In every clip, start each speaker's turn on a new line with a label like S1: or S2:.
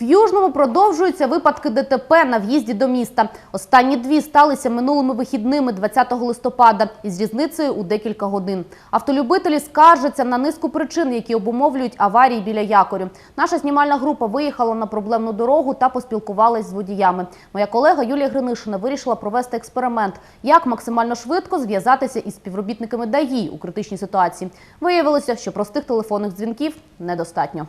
S1: В Южному продовжуються випадки ДТП на в'їзді до міста. Останні дві сталися минулими вихідними 20 листопада із різницею у декілька годин. Автолюбителі скаржаться на низку причин, які обумовлюють аварії біля якорю. Наша знімальна група виїхала на проблемну дорогу та поспілкувалась з водіями. Моя колега Юлія Гринишина вирішила провести експеримент, як максимально швидко зв'язатися із співробітниками ДАІ у критичній ситуації. Виявилося, що простих телефонних дзвінків недостатньо.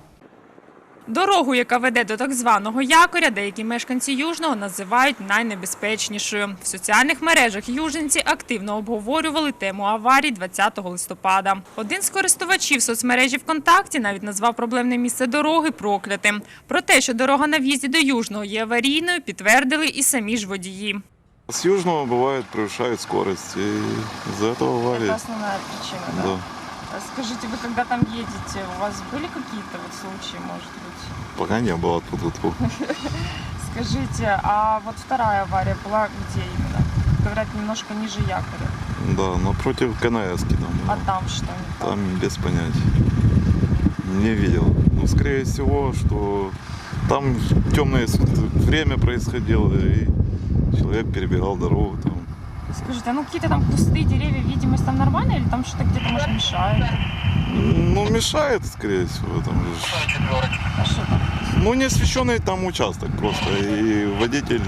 S2: Дорогу, яка веде до так званого якоря, деякі мешканці Южного називають найнебезпечнішою. В соціальних мережах юженці активно обговорювали тему аварій 20 листопада. Один з користувачів соцмережі ВКонтакті навіть назвав проблемне місце дороги проклятим. Про те, що дорога на в'їзді до Южного є аварійною, підтвердили і самі ж водії.
S3: С южного бывает превышает скорость, и из-за этого аварии.
S4: Это основная причина, да? Скажите, вы когда там едете, у вас были какие-то вот случаи, может быть?
S3: Пока не было тут тут.
S4: Скажите, а вот вторая авария была где именно? Говорят, немножко ниже якоря.
S3: Да, напротив КНС там.
S4: А там что?
S3: Там без понятия. Не видел. Ну, скорее всего, что там темное время происходило, и человек перебирал дорогу там.
S4: Скажите, а ну какие-то там кусты, деревья, видимость там нормально или там что-то где-то, может, мешает?
S3: Ну, мешает, скорее всего, там лишь.
S4: А что там?
S3: Ну, не освещенный там участок просто, и водитель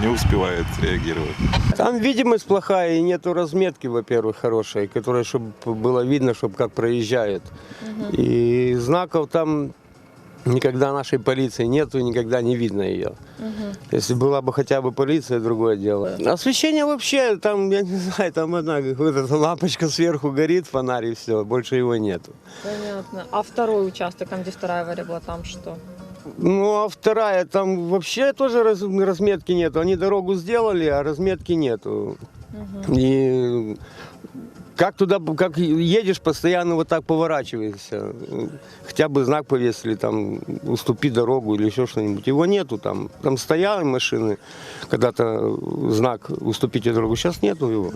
S3: не успевает реагировать.
S5: Там видимость плохая и нету разметки, во-первых, хорошей, которая, чтобы было видно, чтобы как проезжают. И знаков там никогда нашей полиции нету, и никогда не видно ее. Если была бы хотя бы полиция, другое дело. Освещение вообще, там, я не знаю, там одна какая-то лампочка сверху горит, фонарь и все, больше его нету.
S6: Понятно. А второй участок, там где вторая авария была, там что?
S5: Ну, а вторая, там вообще тоже раз- разметки нету. Они дорогу сделали, а разметки нету. И как туда, как едешь, постоянно вот так поворачиваешься. Хотя бы знак повесили, там, уступи дорогу или еще что-нибудь. Его нету там. Там стояли машины, когда-то знак уступите дорогу. Сейчас нету его.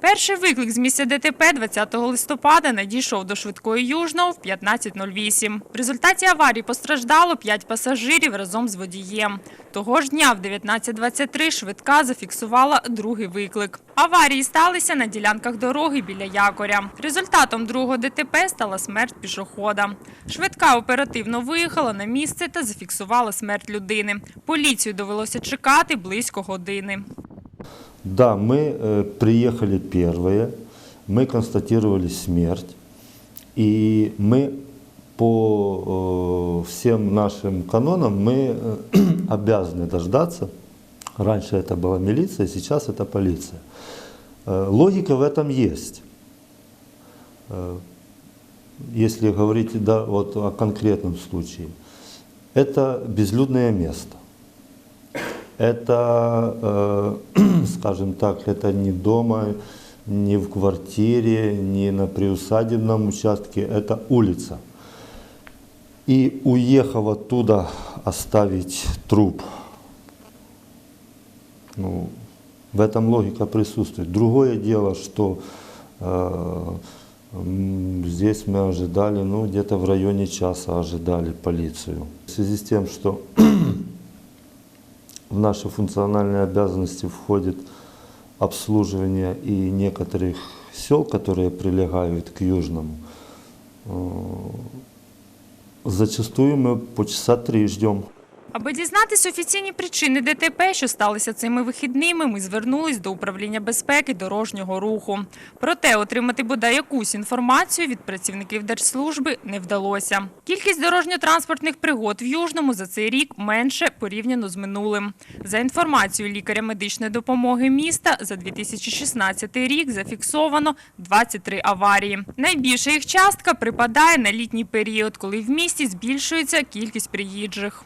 S2: Перший виклик з місця ДТП 20 листопада надійшов до швидкої Южного в 15.08. В результаті аварії постраждало 5 пасажирів разом з водієм. Того ж дня в 19.23 швидка зафіксувала другий виклик. Аварії сталися на ділянках дороги біля якоря. Результатом другого ДТП стала смерть пішохода. Швидка оперативно виїхала на місце та зафіксувала смерть людини. Поліцію довелося чекати близько години.
S7: Да, мы э, приехали первые, мы констатировали смерть, и мы по э, всем нашим канонам мы э, обязаны дождаться. Раньше это была милиция, сейчас это полиция. Э, логика в этом есть. Э, если говорить да, вот о конкретном случае, это безлюдное место. Это, э, скажем так, это не дома, не в квартире, не на приусадебном участке, это улица. И уехав оттуда, оставить труп, ну, в этом логика присутствует. Другое дело, что э, здесь мы ожидали, ну, где-то в районе часа ожидали полицию. В связи с тем, что в наши функциональные обязанности входит обслуживание и некоторых сел, которые прилегают к Южному. Э, Зачастую мы по часа три ждем.
S2: Аби дізнатись офіційні причини ДТП, що сталися цими вихідними, ми звернулись до управління безпеки дорожнього руху. Проте отримати бодай якусь інформацію від працівників держслужби не вдалося. Кількість дорожньо-транспортних пригод в Южному за цей рік менше порівняно з минулим. За інформацією лікаря медичної допомоги міста, за 2016 рік зафіксовано 23 аварії. Найбільша їх частка припадає на літній період, коли в місті збільшується кількість приїжджих.